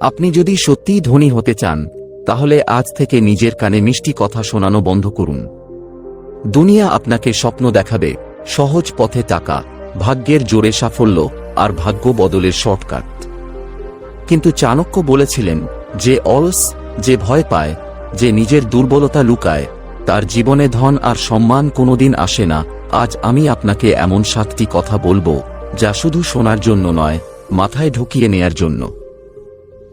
আপনি যদি সত্যিই ধনী হতে চান, তাহলে আজ থেকে নিজের কানে মিষ্টি কথা শোনানো বন্ধ করুন। দুনিয়া আপনাকে স্বপ্ন দেখাবে, সহজ পথে টাকা, ভাগ্যের জোরে সাফল্য আর ভাগ্য বদলের শর্টকাট। কিন্তু চাণক্য বলেছিলেন যে অলস যে ভয় পায়, যে নিজের দুর্বলতা লুকায়, তার জীবনে ধন আর সম্মান কোনোদিন আসে না, আজ আমি আপনাকে এমন সাতটি কথা বলব, যা শুধু শোনার জন্য নয়, মাথায় ঢুকিয়ে নেয়ার জন্য।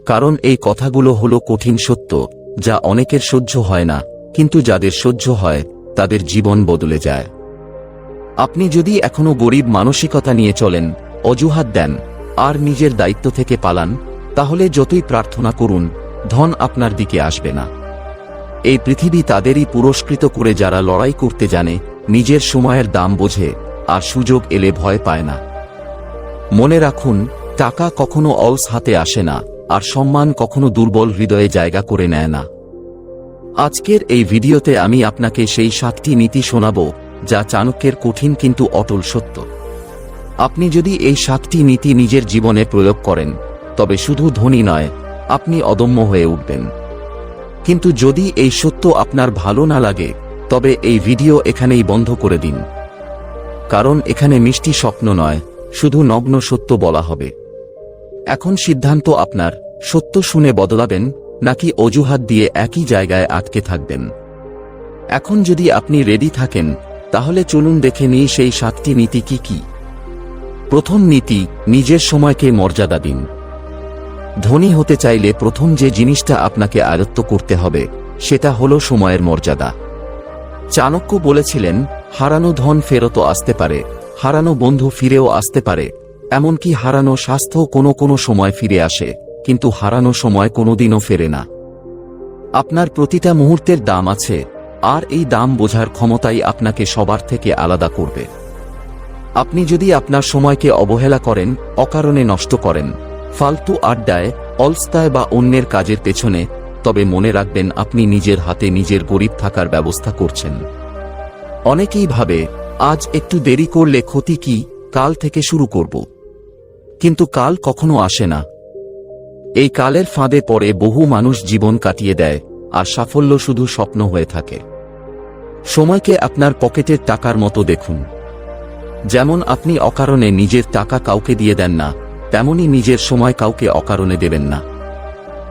কারণ এই কথাগুলো হলো কঠিন সত্য, যা অনেকের সহ্য হয় না, কিন্তু যাদের সহ্য হয়, তাদের জীবন বদলে যায়। আপনি যদি এখনও গরিব মানসিকতা নিয়ে চলেন, অজুহাত দেন, আর নিজের দায়িত্ব থেকে পালান, তাহলে যতই প্রার্থনা করুন, ধন আপনার দিকে আসবে না। এই পৃথিবী তাদেরই পুরস্কৃত করে যারা লড়াই করতে জানে, নিজের সময়ের দাম বোঝে, আর সুযোগ এলে ভয় পায় না। মনে রাখুন, টাকা কখনো অলস হাতে আসে না। আর সম্মান কখনো দুর্বল হৃদয়ে জায়গা করে নেয় না। আজকের এই ভিডিওতে আমি আপনাকে সেই সাতটি নীতি শোনাব, যা চাণক্যের কঠিন কিন্তু অটল সত্য। আপনি যদি এই সাতটি নীতি নিজের জীবনে প্রয়োগ করেন, তবে শুধু ধনী নয়, আপনি অদম্য হয়ে উঠবেন। কিন্তু যদি এই সত্য আপনার ভালো না লাগে, তবে এই ভিডিও এখানেই বন্ধ করে দিন। কারণ এখানে মিষ্টি স্বপ্ন নয়, শুধু নগ্ন সত্য বলা হবে। এখন সিদ্ধান্ত আপনার। সত্য শুনে বদলাবেন, নাকি অজুহাত দিয়ে একই জায়গায় আটকে থাকবেন। এখন যদি আপনি রেডি থাকেন, তাহলে চলুন দেখে নিই সেই সাতটি নীতি কি কি। প্রথম নীতি, নিজের সময়কে মর্যাদা দিন। ধনী হতে চাইলে প্রথম যে জিনিসটা আপনাকে আয়ত্ত করতে হবে, সেটা হলো সময়ের মর্যাদা। চাণক্য বলেছিলেন, হারানো ধন ফেরতও আসতে পারে, হারানো বন্ধু ফিরেও আসতে পারে এমনকি হারানো স্বাস্থ্য কোনো কোনো সময় ফিরে আসে, কিন্তু হারানো সময় কোনোদিনও ফেরে না। আপনার প্রতিটা মুহূর্তের দাম আছে, আর এই দাম বোঝার ক্ষমতাই আপনাকে সবার থেকে আলাদা করবে। আপনি যদি আপনার সময়কে অবহেলা করেন, অকারণে নষ্ট করেন, ফালতু আড্ডায়, অলস্তায় বা অন্যের কাজের পেছনে, তবে মনে রাখবেন আপনি নিজের হাতে নিজের গরিব থাকার ব্যবস্থা করছেন। অনেকেই ভাবে, আজ একটু দেরি করলে ক্ষতি কি? কাল থেকে শুরু করব। কিন্তু কাল কখনো আসে না। এই কালের ফাঁদে পড়ে বহু মানুষ জীবন কাটিয়ে দেয়, আর সাফল্য শুধু স্বপ্ন হয়ে থাকে। সময়কে আপনার পকেটের টাকার মতো দেখুন। যেমন আপনি অকারণে নিজের টাকা কাউকে দিয়ে দেন না, তেমনি নিজের সময় কাউকে অকারণে দেবেন না।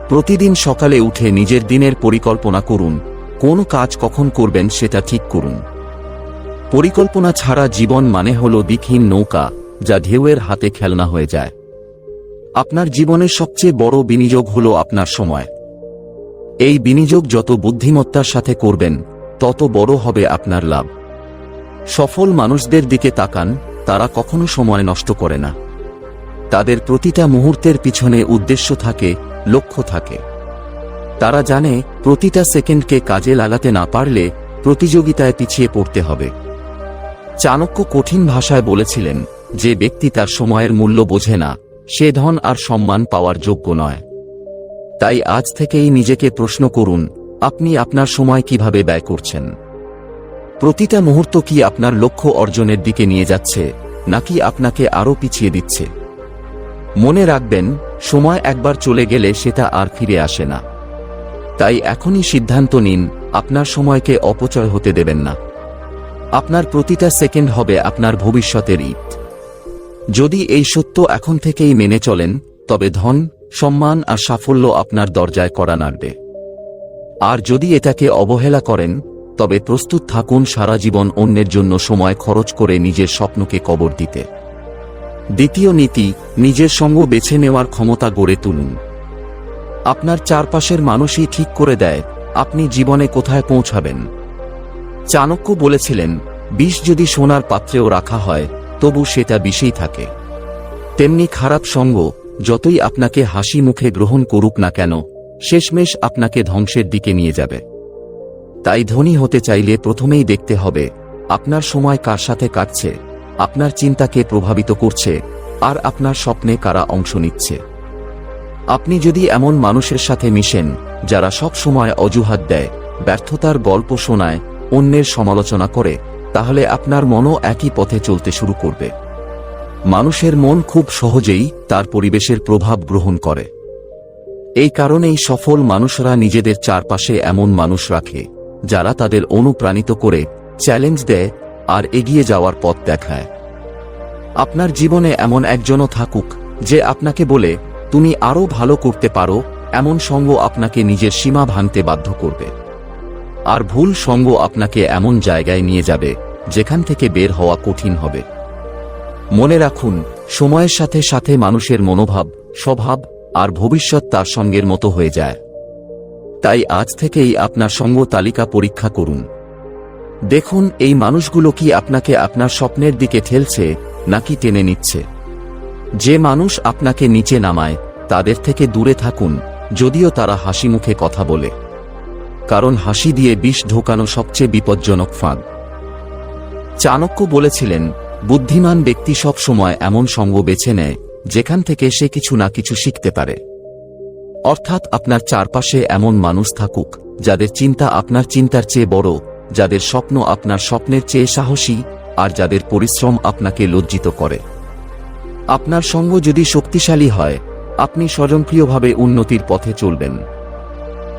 প্রতিদিন সকালে উঠে নিজের দিনের পরিকল্পনা করুন, কোন কাজ কখন করবেন সেটা ঠিক করুন। পরিকল্পনা ছাড়া জীবন মানে হল দিকহীন নৌকা যা ঢেউয়ের হাতে খেলনা হয়ে যায়। আপনার জীবনের সবচেয়ে বড় বিনিয়োগ হল আপনার সময়। এই বিনিয়োগ যত বুদ্ধিমত্তার সাথে করবেন, তত বড় হবে আপনার লাভ। সফল মানুষদের দিকে তাকান, তারা কখনো সময় নষ্ট করে না। তাদের প্রতিটা মুহূর্তের পিছনে উদ্দেশ্য থাকে, লক্ষ্য থাকে। তারা জানে, প্রতিটা সেকেন্ডকে কাজে লাগাতে না পারলে প্রতিযোগিতায় পিছিয়ে পড়তে হবে। চাণক্য কঠিন ভাষায় বলেছিলেন যে ব্যক্তি তার সময়ের মূল্য বোঝে না, সে ধন আর সম্মান পাওয়ার যোগ্য নয়। তাই আজ থেকেই নিজেকে প্রশ্ন করুন, আপনি আপনার সময় কীভাবে ব্যয় করছেন? প্রতিটা মুহূর্ত কি আপনার লক্ষ্য অর্জনের দিকে নিয়ে যাচ্ছে, নাকি আপনাকে আরও পিছিয়ে দিচ্ছে? মনে রাখবেন, সময় একবার চলে গেলে সেটা আর ফিরে আসে না। তাই এখনই সিদ্ধান্ত নিন, আপনার সময়কে অপচয় হতে দেবেন না। আপনার প্রতিটা সেকেন্ড হবে আপনার ভবিষ্যতের ঈদ। যদি এই সত্য এখন থেকেই মেনে চলেন, তবে ধন, সম্মান আর সাফল্য আপনার দরজায় করা নাড়বে। আর যদি এটাকে অবহেলা করেন, তবে প্রস্তুত থাকুন সারা জীবন অন্যের জন্য সময় খরচ করে নিজের স্বপ্নকে কবর দিতে। দ্বিতীয় নীতি, নিজের সঙ্গ বেছে নেওয়ার ক্ষমতা গড়ে তুলুন। আপনার চারপাশের মানুষই ঠিক করে দেয়, আপনি জীবনে কোথায় পৌঁছাবেন। চাণক্য বলেছিলেন, বিষ যদি সোনার পাত্রেও রাখা হয় তবু সেটা বিষেই থাকে। তেমনি খারাপ সঙ্গ, যতই আপনাকে হাসি মুখে গ্রহণ করুক না কেন, শেষমেশ আপনাকে ধ্বংসের দিকে নিয়ে যাবে। তাই ধনী হতে চাইলে প্রথমেই দেখতে হবে, আপনার সময় কার সাথে কাটছে, আপনার চিন্তাকে প্রভাবিত করছে, আর আপনার স্বপ্নে কারা অংশ নিচ্ছে। আপনি যদি এমন মানুষের সাথে মিশেন, যারা সব সময় অজুহাত দেয়, ব্যর্থতার গল্প শোনায়, অন্যের সমালোচনা করে তাহলে আপনার মনও একই পথে চলতে শুরু করবে। মানুষের মন খুব সহজেই তার পরিবেশের প্রভাব গ্রহণ করে। এই কারণেই সফল মানুষরা নিজেদের চারপাশে এমন মানুষ রাখে, যারা তাদের অনুপ্রাণিত করে চ্যালেঞ্জ দেয় আর এগিয়ে যাওয়ার পথ দেখায়। আপনার জীবনে এমন একজনও থাকুক যে আপনাকে বলে, তুমি আরও ভালো করতে পারো, এমন সঙ্গ আপনাকে নিজের সীমা ভাঙতে বাধ্য করবে। আর ভুল সঙ্গ আপনাকে এমন জায়গায় নিয়ে যাবে, যেখান থেকে বের হওয়া কঠিন হবে। মনে রাখুন, সময়ের সাথে সাথে মানুষের মনোভাব, স্বভাব আর ভবিষ্যৎ তার সঙ্গের মতো হয়ে যায়। তাই আজ থেকেই আপনার সঙ্গ তালিকা পরীক্ষা করুন। দেখুন, এই মানুষগুলো কি আপনাকে আপনার স্বপ্নের দিকে ঠেলছে, নাকি টেনে নিচ্ছে। যে মানুষ আপনাকে নিচে নামায়, তাদের থেকে দূরে থাকুন, যদিও তারা হাসি মুখে কথা বলে। কারণ হাসি দিয়ে বিষ ঢোকানো সবচেয়ে বিপজ্জনক ফাঁদ। চাণক্য বলেছিলেন, বুদ্ধিমান ব্যক্তি সব সময় এমন সঙ্গ বেছে নেয়, যেখান থেকে সে কিছু না কিছু শিখতে পারে। অর্থাৎ আপনার চারপাশে এমন মানুষ থাকুক, যাদের চিন্তা আপনার চিন্তার চেয়ে বড়, যাদের স্বপ্ন আপনার স্বপ্নের চেয়ে সাহসী, আর যাদের পরিশ্রম আপনাকে লজ্জিত করে। আপনার সঙ্গ যদি শক্তিশালী হয়, আপনি স্বয়ংক্রিয়ভাবে উন্নতির পথে চলবেন।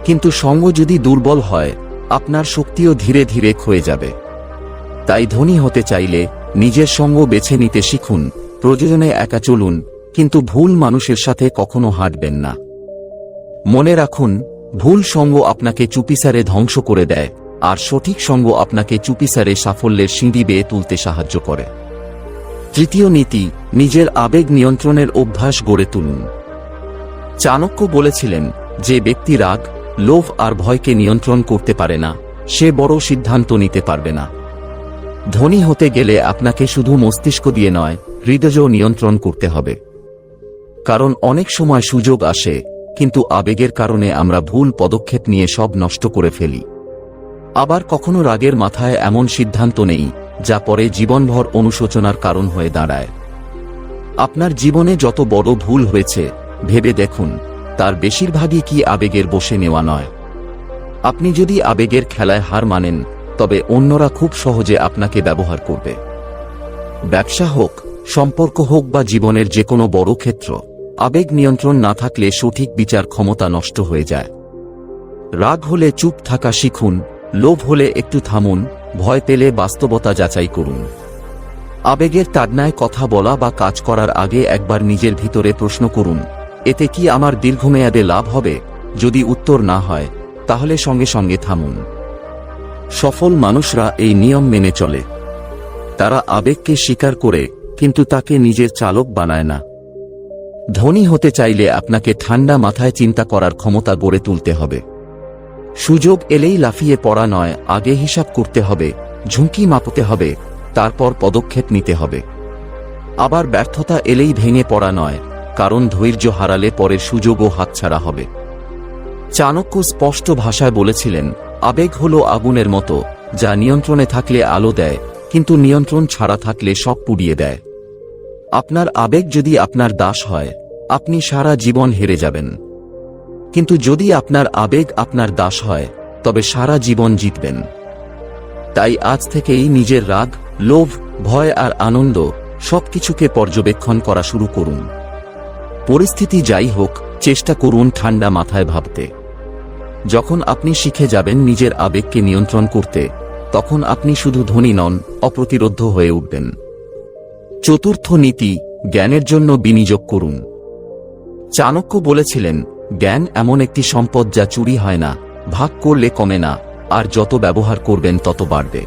কিন্তু সঙ্গ যদি দুর্বল হয়, আপনার শক্তিও ধীরে ধীরে ক্ষয়ে যাবে। তাই ধনী হতে চাইলে নিজের সঙ্গ বেছে নিতে শিখুন, প্রয়োজনে একা চলুন, কিন্তু ভুল মানুষের সাথে কখনো হাঁটবেন না। মনে রাখুন, ভুল সঙ্গ আপনাকে চুপিসারে ধ্বংস করে দেয়, আর সঠিক সঙ্গ আপনাকে চুপিসারে সাফল্যের সিঁড়ি বেয়ে তুলতে সাহায্য করে। তৃতীয় নীতি, নিজের আবেগ নিয়ন্ত্রণের অভ্যাস গড়ে তুলুন। চাণক্য বলেছিলেন যে ব্যক্তি রাগ লোভ আর ভয়কে নিয়ন্ত্রণ করতে পারে না, সে বড় সিদ্ধান্ত নিতে পারবে না। ধনী হতে গেলে আপনাকে শুধু মস্তিষ্ক দিয়ে নয়, হৃদয়ও নিয়ন্ত্রণ করতে হবে। কারণ অনেক সময় সুযোগ আসে, কিন্তু আবেগের কারণে আমরা ভুল পদক্ষেপ নিয়ে সব নষ্ট করে ফেলি। আবার কখনো রাগের মাথায় এমন সিদ্ধান্ত নেই, যা পরে জীবনভর অনুশোচনার কারণ হয়ে দাঁড়ায়। আপনার জীবনে যত বড় ভুল হয়েছে, ভেবে দেখুন তার বেশিরভাগই কি আবেগের বসে নেওয়া নয়। আপনি যদি আবেগের খেলায় হার মানেন, তবে অন্যরা খুব সহজে আপনাকে ব্যবহার করবে। ব্যবসা হোক, সম্পর্ক হোক বা জীবনের যে কোনো বড় ক্ষেত্র, আবেগ নিয়ন্ত্রণ না থাকলে সঠিক বিচার ক্ষমতা নষ্ট হয়ে যায়। রাগ হলে চুপ থাকা শিখুন, লোভ হলে একটু থামুন, ভয় পেলে বাস্তবতা যাচাই করুন। আবেগের তাড়নায় কথা বলা বা কাজ করার আগে একবার নিজের ভিতরে প্রশ্ন করুন এতে কি আমার দীর্ঘমেয়াদে লাভ হবে? যদি উত্তর না হয়, তাহলে সঙ্গে সঙ্গে থামুন। সফল মানুষরা এই নিয়ম মেনে চলে। তারা আবেগকে স্বীকার করে, কিন্তু তাকে নিজের চালক বানায় না। ধনী হতে চাইলে আপনাকে ঠান্ডা মাথায় চিন্তা করার ক্ষমতা গড়ে তুলতে হবে। সুযোগ এলেই লাফিয়ে পড়া নয়, আগে হিসাব করতে হবে, ঝুঁকি মাপতে হবে, তারপর পদক্ষেপ নিতে হবে। আবার ব্যর্থতা এলেই ভেঙে পড়া নয় কারণ ধৈর্য হারালে পরে সুযোগও হাতছাড়া হবে। চাণক্য স্পষ্ট ভাষায় বলেছিলেন, আবেগ হল আগুনের মতো, যা নিয়ন্ত্রণে থাকলে আলো দেয়, কিন্তু নিয়ন্ত্রণ ছাড়া থাকলে সব পুড়িয়ে দেয়। আপনার আবেগ যদি আপনার দাস হয়, আপনি সারা জীবন হেরে যাবেন। কিন্তু যদি আপনার আবেগ আপনার দাস হয়, তবে সারা জীবন জিতবেন। তাই আজ থেকেই নিজের রাগ, লোভ, ভয় আর আনন্দ সবকিছুকে পর্যবেক্ষণ করা শুরু করুন। পরিস্থিতি যাই হোক, চেষ্টা করুন ঠান্ডা মাথায় ভাবতে। যখন আপনি শিখে যাবেন নিজের আবেগকে নিয়ন্ত্রণ করতে, তখন আপনি শুধু ধনী নন অপ্রতিরোধ হয়ে উঠবেন। চতুর্থ নীতি, জ্ঞানের জন্য বিনিয়োগ করুন। চাণক্য বলেছিলেন, জ্ঞান এমন একটি সম্পদ যা চুরি হয় না, ভাগ করলে কমে না, আর যত ব্যবহার করবেন তত বাড়বে।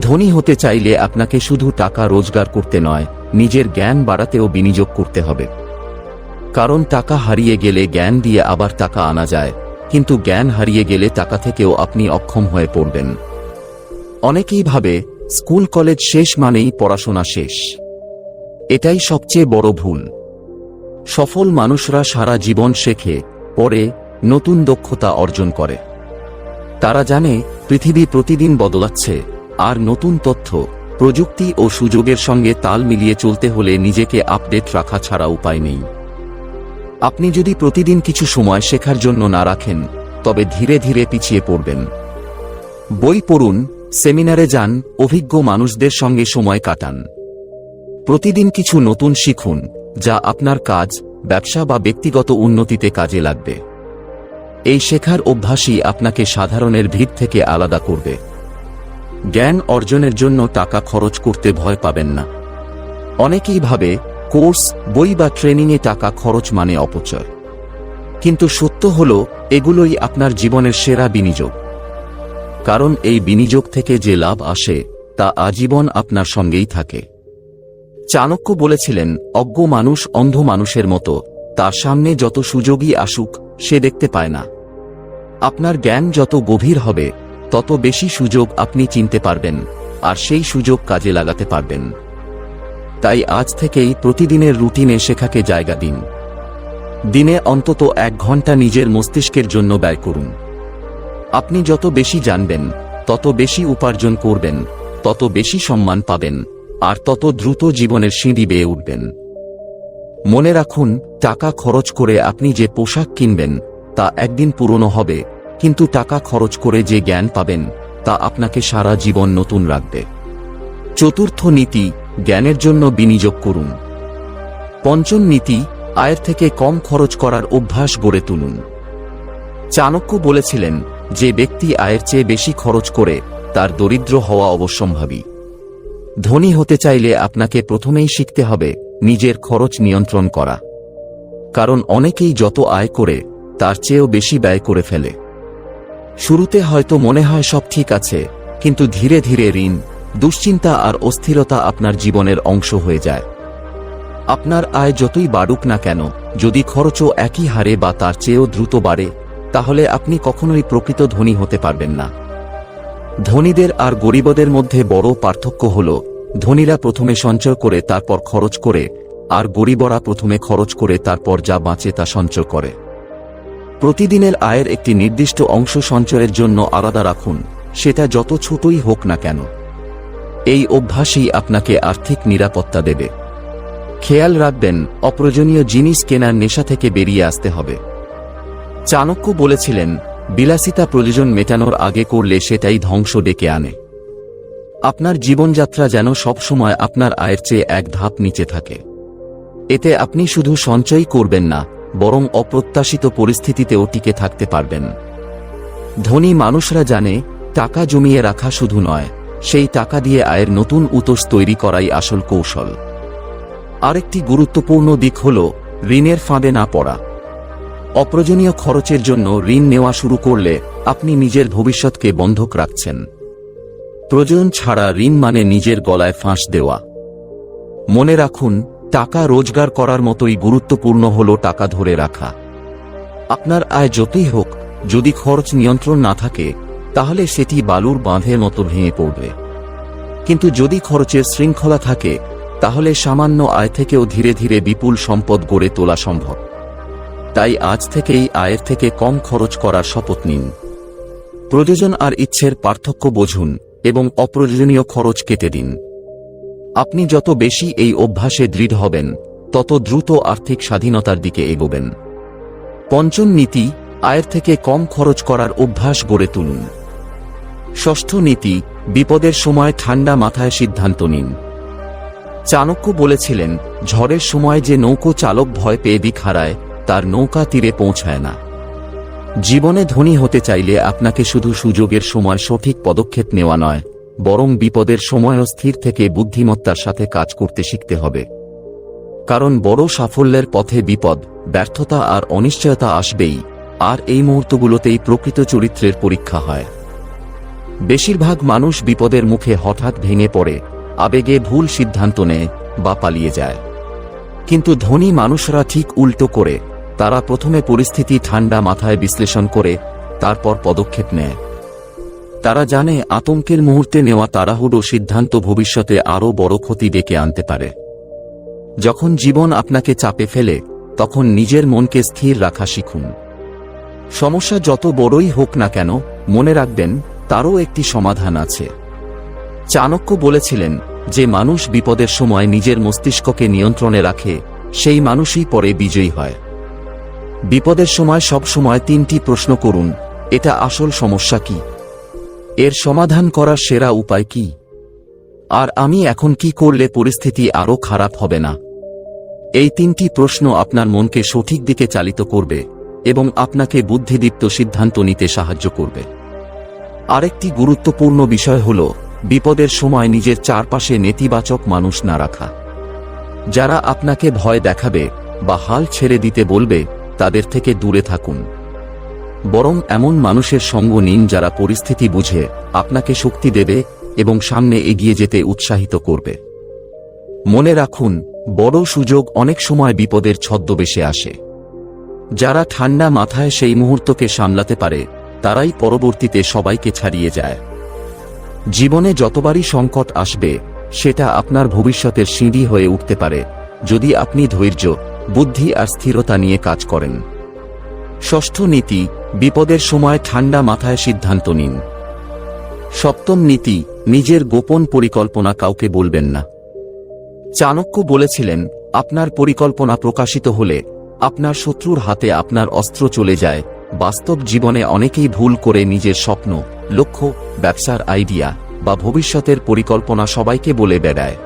ধনী হতে চাইলে আপনাকে শুধু টাকা রোজগার করতে নয়, নিজের জ্ঞান বাড়াতেও বিনিয়োগ করতে হবে। কারণ টাকা হারিয়ে গেলে জ্ঞান দিয়ে আবার টাকা আনা যায়, কিন্তু জ্ঞান হারিয়ে গেলে টাকা থেকেও আপনি অক্ষম হয়ে পড়বেন। অনেকেই ভাবে, স্কুল কলেজ শেষ মানেই পড়াশোনা শেষ। এটাই সবচেয়ে বড় ভুল। সফল মানুষরা সারা জীবন শেখে পরে নতুন দক্ষতা অর্জন করে। তারা জানে, পৃথিবী প্রতিদিন বদলাচ্ছে, আর নতুন তথ্য, প্রযুক্তি ও সুযোগের সঙ্গে তাল মিলিয়ে চলতে হলে নিজেকে আপডেট রাখা ছাড়া উপায় নেই। আপনি যদি প্রতিদিন কিছু সময় শেখার জন্য না রাখেন, তবে ধীরে ধীরে পিছিয়ে পড়বেন। বই পড়ুন, সেমিনারে যান, অভিজ্ঞ মানুষদের সঙ্গে সময় কাটান। প্রতিদিন কিছু নতুন শিখুন, যা আপনার কাজ, ব্যবসা বা ব্যক্তিগত উন্নতিতে কাজে লাগবে। এই শেখার অভ্যাসই আপনাকে সাধারণের ভিড় থেকে আলাদা করবে। জ্ঞান অর্জনের জন্য টাকা খরচ করতে ভয় পাবেন না। অনেকেই ভাবে কোর্স, বই বা ট্রেনিংয়ে টাকা খরচ মানে অপচয়। কিন্তু সত্য হল, এগুলোই আপনার জীবনের সেরা বিনিয়োগ। কারণ এই বিনিয়োগ থেকে যে লাভ আসে, তা আজীবন আপনার সঙ্গেই থাকে। চাণক্য বলেছিলেন, অজ্ঞ মানুষ অন্ধ মানুষের মতো, তার সামনে যত সুযোগই আসুক, সে দেখতে পায় না। আপনার জ্ঞান যত গভীর হবে, তত বেশি সুযোগ আপনি চিনতে পারবেন, আর সেই সুযোগ কাজে লাগাতে পারবেন। তাই আজ থেকেই প্রতিদিনের রুটিনে শেখাকে জায়গা দিন। দিনে অন্তত এক ঘণ্টা নিজের মস্তিষ্কের জন্য ব্যয় করুন। আপনি যত বেশি জানবেন, তত বেশি উপার্জন করবেন, তত বেশি সম্মান পাবেন, আর তত দ্রুত জীবনের সিঁড়ি বেয়ে উঠবেন। মনে রাখুন, টাকা খরচ করে আপনি যে পোশাক কিনবেন, তা একদিন পুরনো হবে, কিন্তু টাকা খরচ করে যে জ্ঞান পাবেন, তা আপনাকে সারা জীবন নতুন রাখবে। চতুর্থ নীতি জ্ঞানের জন্য বিনিয়োগ করুন। পঞ্চম নীতি, আয়ের থেকে কম খরচ করার অভ্যাস গড়ে তুলুন। চাণক্য বলেছিলেন, যে ব্যক্তি আয়ের চেয়ে বেশি খরচ করে, তার দরিদ্র হওয়া অবশ্যম্ভাবী ধনী হতে চাইলে আপনাকে প্রথমেই শিখতে হবে, নিজের খরচ নিয়ন্ত্রণ করা। কারণ অনেকেই যত আয় করে, তার চেয়েও বেশি ব্যয় করে ফেলে। শুরুতে হয়তো মনে হয় সব ঠিক আছে, কিন্তু ধীরে ধীরে ঋণ দুশ্চিন্তা আর অস্থিরতা আপনার জীবনের অংশ হয়ে যায়। আপনার আয় যতই বাড়ুক না কেন, যদি খরচও একই হারে বা তার চেয়েও দ্রুত বাড়ে, তাহলে আপনি কখনোই প্রকৃত ধনী হতে পারবেন না। ধনীদের আর গরিবদের মধ্যে বড় পার্থক্য হল, ধনীরা প্রথমে সঞ্চয় করে তারপর খরচ করে, আর গরিবরা প্রথমে খরচ করে তারপর যা বাঁচে তা সঞ্চয় করে। প্রতিদিনের আয়ের একটি নির্দিষ্ট অংশ সঞ্চয়ের জন্য আলাদা রাখুন, সেটা যত ছোটই হোক না কেন। এই অভ্যাসই আপনাকে আর্থিক নিরাপত্তা দেবে। খেয়াল রাখবেন, অপ্রয়োজনীয় জিনিস কেনার নেশা থেকে বেরিয়ে আসতে হবে। চাণক্য বলেছিলেন, বিলাসিতা প্রয়োজন মেটানোর আগে করলে সেটাই ধ্বংস ডেকে আনে। আপনার জীবনযাত্রা যেন সবসময় আপনার আয়ের চেয়ে এক ধাপ নিচে থাকে। এতে আপনি শুধু সঞ্চয় করবেন না, বরং অপ্রত্যাশিত পরিস্থিতিতেও টিকে থাকতে পারবেন। ধনী মানুষরা জানে, টাকা জমিয়ে রাখা শুধু নয় সেই টাকা দিয়ে আয়ের নতুন উতোষ তৈরি করাই আসল কৌশল। আরেকটি গুরুত্বপূর্ণ দিক হল ঋণের ফাঁদে না পড়া। অপ্রয়োজনীয় খরচের জন্য ঋণ নেওয়া শুরু করলে আপনি নিজের ভবিষ্যৎকে বন্ধক রাখছেন। প্রয়োজন ছাড়া ঋণ মানে নিজের গলায় ফাঁস দেওয়া। মনে রাখুন, টাকা রোজগার করার মতোই গুরুত্বপূর্ণ হল টাকা ধরে রাখা। আপনার আয় যতই হোক, যদি খরচ নিয়ন্ত্রণ না থাকে তাহলে সেটি বালুর বাঁধের মতো ভেঙে পড়বে। কিন্তু যদি খরচের শৃঙ্খলা থাকে, তাহলে সামান্য আয় থেকেও ধীরে ধীরে বিপুল সম্পদ গড়ে তোলা সম্ভব। তাই আজ থেকেই আয়ের থেকে কম খরচ করার শপথ নিন। প্রয়োজন আর ইচ্ছের পার্থক্য বুঝুন এবং অপ্রয়োজনীয় খরচ কেটে দিন। আপনি যত বেশি এই অভ্যাসে দৃঢ় হবেন, তত দ্রুত আর্থিক স্বাধীনতার দিকে এগোবেন। পঞ্চম নীতি, আয়ের থেকে কম খরচ করার অভ্যাস গড়ে তুলুন। ষষ্ঠ নীতি, বিপদের সময় ঠান্ডা মাথায় সিদ্ধান্ত নিন। চাণক্য বলেছিলেন, ঝড়ের সময় যে নৌকো চালক ভয় পেয়ে দিক হারায়, তার নৌকা তীরে পৌঁছায় না। জীবনে ধনী হতে চাইলে আপনাকে শুধু সুযোগের সময় সঠিক পদক্ষেপ নেওয়া নয়, বরং বিপদের সময়ও স্থির থেকে বুদ্ধিমত্তার সাথে কাজ করতে শিখতে হবে। কারণ বড় সাফল্যের পথে বিপদ, ব্যর্থতা আর অনিশ্চয়তা আসবেই, আর এই মুহূর্তগুলোতেই প্রকৃত চরিত্রের পরীক্ষা হয়। বেশিরভাগ মানুষ বিপদের মুখে হঠাৎ ভেঙে পড়ে, আবেগে ভুল সিদ্ধান্ত নেয় বা পালিয়ে যায়। কিন্তু ধনী মানুষরা ঠিক উল্টো করে, তারা প্রথমে পরিস্থিতি ঠান্ডা মাথায় বিশ্লেষণ করে, তারপর পদক্ষেপ নেয়। তারা জানে আতঙ্কের মুহূর্তে নেওয়া তাড়াহুড়ো সিদ্ধান্ত ভবিষ্যতে আরও বড় ক্ষতি ডেকে আনতে পারে। যখন জীবন আপনাকে চাপে ফেলে, তখন নিজের মনকে স্থির রাখা শিখুন। সমস্যা যত বড়ই হোক না কেন, মনে রাখবেন তারও একটি সমাধান আছে। চাণক্য বলেছিলেন যে মানুষ বিপদের সময় নিজের মস্তিষ্ককে নিয়ন্ত্রণে রাখে, সেই মানুষই পরে বিজয়ী হয়। বিপদের সময় সব সময় তিনটি প্রশ্ন করুন, এটা আসল সমস্যা কি? এর সমাধান করার সেরা উপায় কি? আর আমি এখন কি করলে পরিস্থিতি আরও খারাপ হবে না? এই তিনটি প্রশ্ন আপনার মনকে সঠিক দিকে চালিত করবে এবং আপনাকে বুদ্ধিদীপ্ত সিদ্ধান্ত নিতে সাহায্য করবে। আরেকটি গুরুত্বপূর্ণ বিষয় হল, বিপদের সময় নিজের চারপাশে নেতিবাচক মানুষ না রাখা। যারা আপনাকে ভয় দেখাবে বা হাল ছেড়ে দিতে বলবে, তাদের থেকে দূরে থাকুন। বরং এমন মানুষের সঙ্গ নিন যারা পরিস্থিতি বুঝে, আপনাকে শক্তি দেবে এবং সামনে এগিয়ে যেতে উৎসাহিত করবে। মনে রাখুন, বড় সুযোগ অনেক সময় বিপদের ছদ্মবেশে আসে। যারা ঠান্ডা মাথায় সেই মুহূর্তকে সামলাতে পারে তারাই পরবর্তীতে সবাইকে ছাড়িয়ে যায়। জীবনে যতবারই সংকট আসবে, সেটা আপনার ভবিষ্যতের সিঁড়ি হয়ে উঠতে পারে। যদি আপনি ধৈর্য, বুদ্ধি আর স্থিরতা নিয়ে কাজ করেন। ষষ্ঠ নীতি, বিপদের সময় ঠান্ডা মাথায় সিদ্ধান্ত নিন। সপ্তম নীতি, নিজের গোপন পরিকল্পনা কাউকে বলবেন না। চাণক্য বলেছিলেন, আপনার পরিকল্পনা প্রকাশিত হলে, আপনার শত্রুর হাতে আপনার অস্ত্র চলে যায় বাস্তব জীবনে অনেকেই ভুল করে নিজের স্বপ্ন, লক্ষ্য, ব্যবসার আইডিয়া বা ভবিষ্যতের পরিকল্পনা সবাইকে বলে বেড়ায়।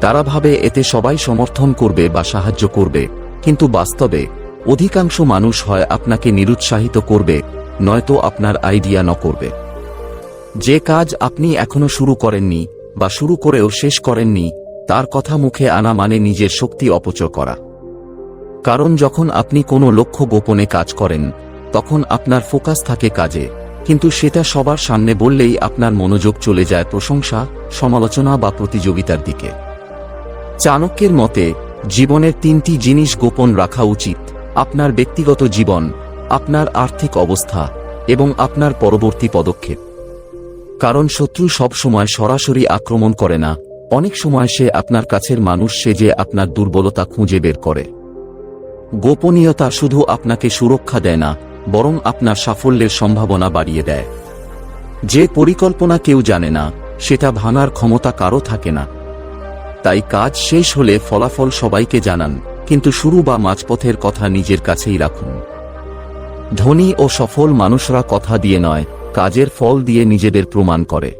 তারা ভাবে এতে সবাই সমর্থন করবে বা সাহায্য করবে, কিন্তু বাস্তবে অধিকাংশ মানুষ হয় আপনাকে নিরুৎসাহিত করবে, নয়তো আপনার আইডিয়া ন করবে যে কাজ আপনি এখনও শুরু করেননি বা শুরু করেও শেষ করেননি, তার কথা মুখে আনা মানে নিজের শক্তি অপচয় করা। কারণ যখন আপনি কোনো লক্ষ্য গোপনে কাজ করেন, তখন আপনার ফোকাস থাকে কাজে। কিন্তু সেটা সবার সামনে বললেই আপনার মনোযোগ চলে যায় প্রশংসা, সমালোচনা বা প্রতিযোগিতার দিকে। চাণক্যের মতে, জীবনের তিনটি জিনিস গোপন রাখা উচিত, আপনার ব্যক্তিগত জীবন, আপনার আর্থিক অবস্থা এবং আপনার পরবর্তী পদক্ষেপ। কারণ শত্রু সব সময় সরাসরি আক্রমণ করে না, অনেক সময় সে আপনার কাছের মানুষ সেজে আপনার দুর্বলতা খুঁজে বের করে। গোপনীয়তা শুধু আপনাকে সুরক্ষা দেয় না, বরং আপনার সাফল্যের সম্ভাবনা বাড়িয়ে দেয়। যে পরিকল্পনা কেউ জানে না, সেটা ভাঙার ক্ষমতা কারও থাকে না। তাই কাজ শেষ হলে ফলাফল সবাইকে জানান, কিন্তু শুরু বা মাঝপথের কথা নিজের কাছেই রাখুন। ধনী ও সফল মানুষরা কথা দিয়ে নয়, কাজের ফল দিয়ে নিজেদের প্রমাণ করে।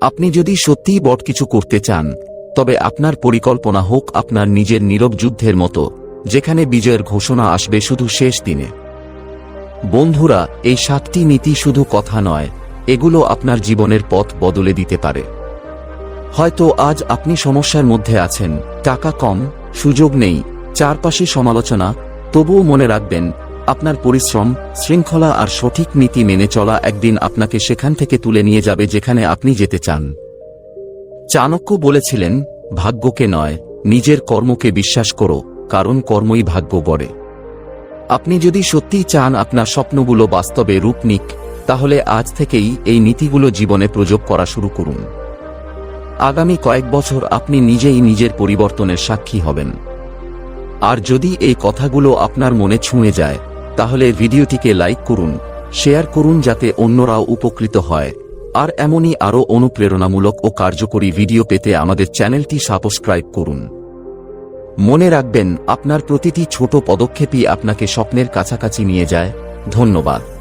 আপনি যদি সত্যিই বট কিছু করতে চান, তবে আপনার পরিকল্পনা হোক আপনার নিজের নীরব যুদ্ধের মতো। যেখানে বিজয়ের ঘোষণা আসবে শুধু শেষ দিনে। বন্ধুরা, এই সাতটি নীতি শুধু কথা নয়, এগুলো আপনার জীবনের পথ বদলে দিতে পারে। হয়তো আজ আপনি সমস্যার মধ্যে আছেন, টাকা কম, সুযোগ নেই, চারপাশে সমালোচনা, তবুও মনে রাখবেন, আপনার পরিশ্রম, শৃঙ্খলা আর সঠিক নীতি মেনে চলা একদিন আপনাকে সেখান থেকে তুলে নিয়ে যাবে যেখানে আপনি যেতে চান। চাণক্য বলেছিলেন, ভাগ্যকে নয়, নিজের কর্মকে বিশ্বাস করো। কারণ কর্মই ভাগ্য গড়ে। আপনি যদি সত্যিই চান আপনার স্বপ্নগুলো বাস্তবে রূপ নিক, তাহলে আজ থেকেই এই নীতিগুলো জীবনে প্রযোগ করা শুরু করুন। আগামী কয়েক বছর আপনি নিজেই নিজের পরিবর্তনের সাক্ষী হবেন। আর যদি এই কথাগুলো আপনার মনে ছুঁয়ে যায়, তাহলে ভিডিওটিকে লাইক করুন, শেয়ার করুন যাতে অন্যরাও উপকৃত হয়। আর এমনই আরও অনুপ্রেরণামূলক ও কার্যকরী ভিডিও পেতে আমাদের চ্যানেলটি সাবস্ক্রাইব করুন। মনে রাখবেন আপনার প্রতিটি ছোট পদক্ষেপই আপনাকে স্বপ্নের কাছাকাছি নিয়ে যায়। ধন্যবাদ।